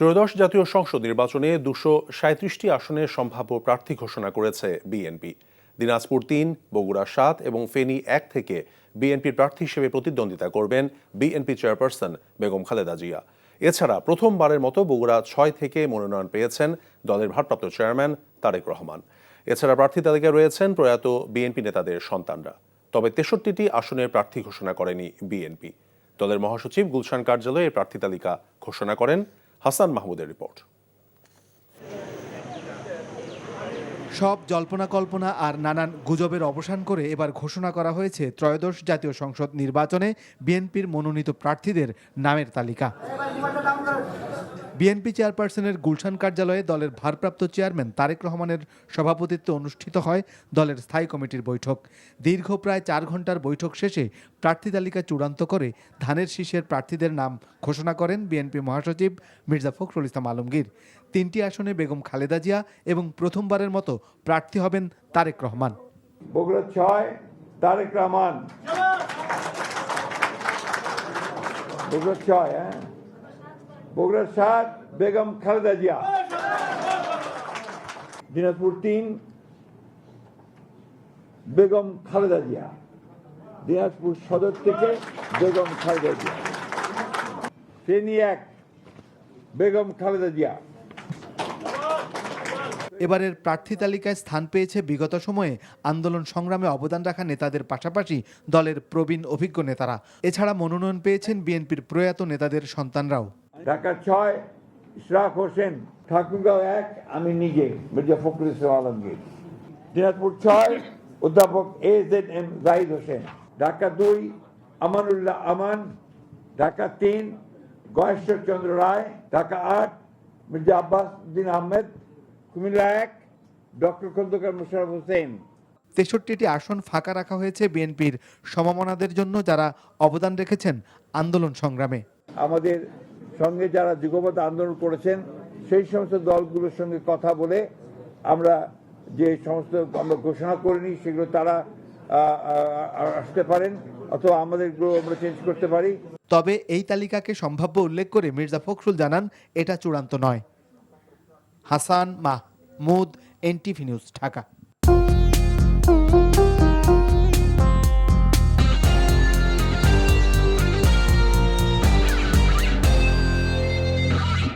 ত্রয়োদশ জাতীয় সংসদ নির্বাচনে দুশো সাঁত্রিশটি আসনে সম্ভাব্য প্রার্থী ঘোষণা করেছে বিএনপি। দিনাজপুর তিন, বগুড়া সাত এবং ফেনী এক থেকে বিএনপির প্রার্থী হিসেবে প্রতিদ্বন্দ্বিতা করবেন বিএনপি চেয়ারপারসন বেগম খালেদা জিয়া। এছাড়া প্রথমবারের মতো বগুড়া ছয় থেকে মনোনয়ন পেয়েছেন দলের ভারপ্রাপ্ত চেয়ারম্যান তারেক রহমান। এছাড়া প্রার্থী তালিকায় রয়েছেন প্রয়াত বিএনপি নেতাদের সন্তানরা। তবে তেষট্টিটি আসনের প্রার্থী ঘোষণা করেনি বিএনপি। দলের মহাসচিব গুলশান কার্যালয়ে প্রার্থী তালিকা ঘোষণা করেন হাসান মাহমুদের রিপোর্ট। সব জল্পনা কল্পনা আর নানান গুজবের অবসান করে এবার ঘোষণা করা হয়েছে ত্রয়োদশ জাতীয় সংসদ নির্বাচনে বিএনপির মনোনীত প্রার্থীদের নামের তালিকা। বিএনপি চেয়ারপারসনের গুলশান কার্যালয়ে দলের ভারপ্রাপ্ত চেয়ারম্যান তারেক রহমানের সভাপতিত্বে অনুষ্ঠিত হয় দলের স্থায়ী কমিটির বৈঠক। দীর্ঘ প্রায় চার ঘণ্টার বৈঠক শেষে প্রার্থী তালিকা চূড়ান্ত করে ধানের শীষের প্রার্থীদের নাম ঘোষণা করেন বিএনপি মহাসচিব মির্জা ফখরুল ইসলাম আলমগীর। তিনটি আসনে বেগম খালেদা জিয়া এবং প্রথমবারের মতো প্রার্থী হবেন তারেক রহমান। ছয়, তারেক রহমান। ছয় হ্যাঁ? বগুড়া সাত বেগম খালেদা জিয়া। দিনাজপুর তিন, বেগম খালেদা জিয়া। দিনাজপুর সদর থেকে বেগম খালেদা জিয়া। ফেনী এক, বেগম খালেদা জিয়া। এবারের প্রার্থী তালিকায় স্থান পেয়েছে বিগত সময়ে আন্দোলন সংগ্রামে অবদান রাখা নেতাদের পাশাপাশি দলের প্রবীণ অভিজ্ঞ নেতারা। এছাড়া মনোনয়ন পেয়েছেন বিএনপির প্রয়াত নেতাদের সন্তানরাও। ঢাকা ছয় ইশরাক হোসেন ঠাকুরগাঁও এক আমি নিজে মির্জা ফখরুল ইসলাম আলমগীর। দিনাজপুর ছয় অধ্যাপক A Z M Zahid Hossain. Dhaka দুই আমানুল্লাহ আমান। ঢাকা তিন গয়েশ্বর চন্দ্র রায়। ঢাকা আট মির্জা আব্বাস উদ্দিন আহমেদ। কুমিল্লা এক ডক্টর খন্দকার মুশারফ হোসেন। তেষট্টিটি আসন ফাঁকা রাখা হয়েছে বিএনপির সমমনাদের জন্য যারা অবদান রেখেছেন আন্দোলন সংগ্রামে। আমাদের সঙ্গে যারা যুগপথ আন্দোলন করেছেন, সেই সমস্ত দলগুলোর সঙ্গে কথা বলে আমরা যে সমস্ত আমরা ঘোষণা করিনি, সেগুলো তারা আসতে পারেন অথবা আমাদেরগুলো আমরা চেঞ্জ করতে পারি। তবে এই তালিকাকে সম্ভাব্য উল্লেখ করে মির্জা ফখরুল জানান, এটা চূড়ান্ত নয়। Hasan Mahmud, NTV news, Dhaka.